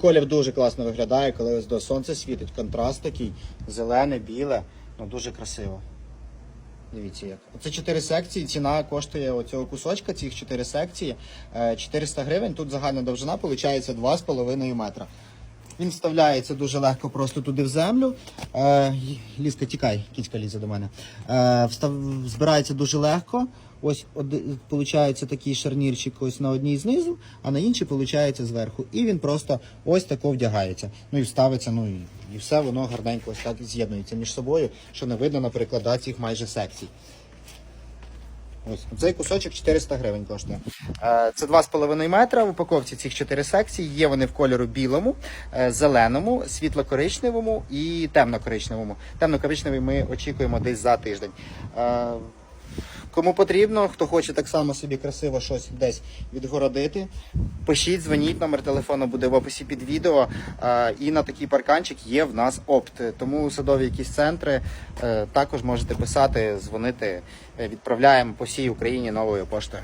Колір дуже класно виглядає, коли ось до сонця світить. Контраст такий, зелене, біле, ну дуже красиво. Дивіться як. Оце 4 секції. Ціна коштує оцього кусочка, цих 4 секції е, 400 гривень. Тут загальна довжина виходить 2,5 метра. Він вставляється дуже легко просто туди в землю. Е, ліска, тікай, кіцька лізе до мене. Е, встав, збирається дуже легко. Ось виходить такий шарнірчик ось на одній знизу, а на іншій виходить зверху. І він просто ось тако вдягається. Ну і вставиться, ну і, і все воно гарненько ось так з'єднується між собою, що не видно, наприклад, да, цих майже секцій. Ось цей кусочок 400 гривень коштує. Е, Це 2,5 метра. В упаковці цих 4 секції. Є вони в кольору білому, е, зеленому, світло-коричневому і темно-коричневому. Темно-коричневий ми очікуємо десь за тиждень. Кому потрібно, хто хоче так само собі красиво щось десь відгородити, пишіть, дзвоніть, номер телефону буде в описі під відео. І на такий парканчик є в нас опт. Тому садові якісь центри е, також можете писати, дзвонити. Е, Відправляємо по всій Україні новою поштою.